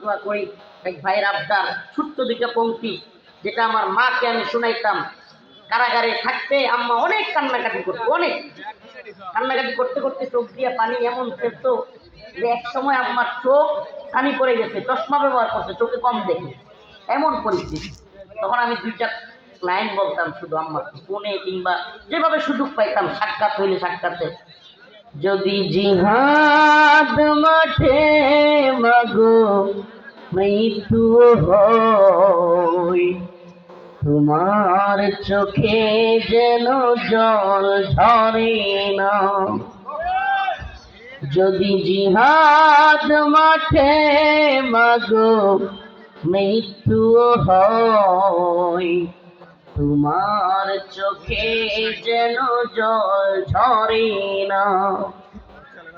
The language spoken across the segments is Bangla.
দোয়া করি, এক ভাইয়ের আবদার, ছোট্ট দুইটা পঙ্ক্তি, যেটা আমার মাকে আমি শোনাইতাম। কারাগারে থাকতে আম্মা অনেক কান্নাকাটি করতো, অনেক। কান্নাকাটি করতে করতে চোখ দিয়ে পানি এমন ফেলতো যে এক সময় আমার চোখ পানি পড়ে গেছে, চশমা ব্যবহার করছে, চোখে কম দেখে। এমন পরিস্থিতি। তখন আমি দুইটা লাইন বলতাম শুধু আমার ফোনে কিংবা যেভাবে সুযোগ পাইতাম, সাক্ষাৎ হইলে সাক্ষাতে যদি জিহাদ মাঠে মাগো মৃত্যু হয় তোমার চোখে যেন জল ঝরে না। যদি জিহাদ মাঠে, মাগো, মৃত্যু হয় তোমার চোখে যেন জল ঝরে না।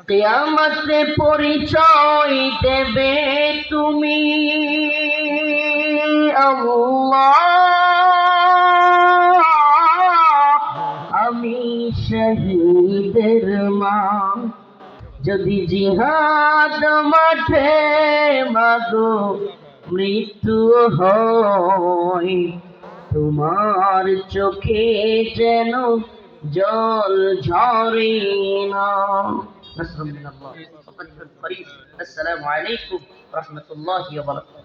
কেয়ামতে পরিচয় দেবে তুমি? আমি শহীদের মা। যদি জিহাদ মাঠে মাগো, মৃত্যু হয়, তোমার চোখে যেন জল ঝরে না। نصر من الله. وفتح قريب السلام عليكم ورحمة الله وبركاته.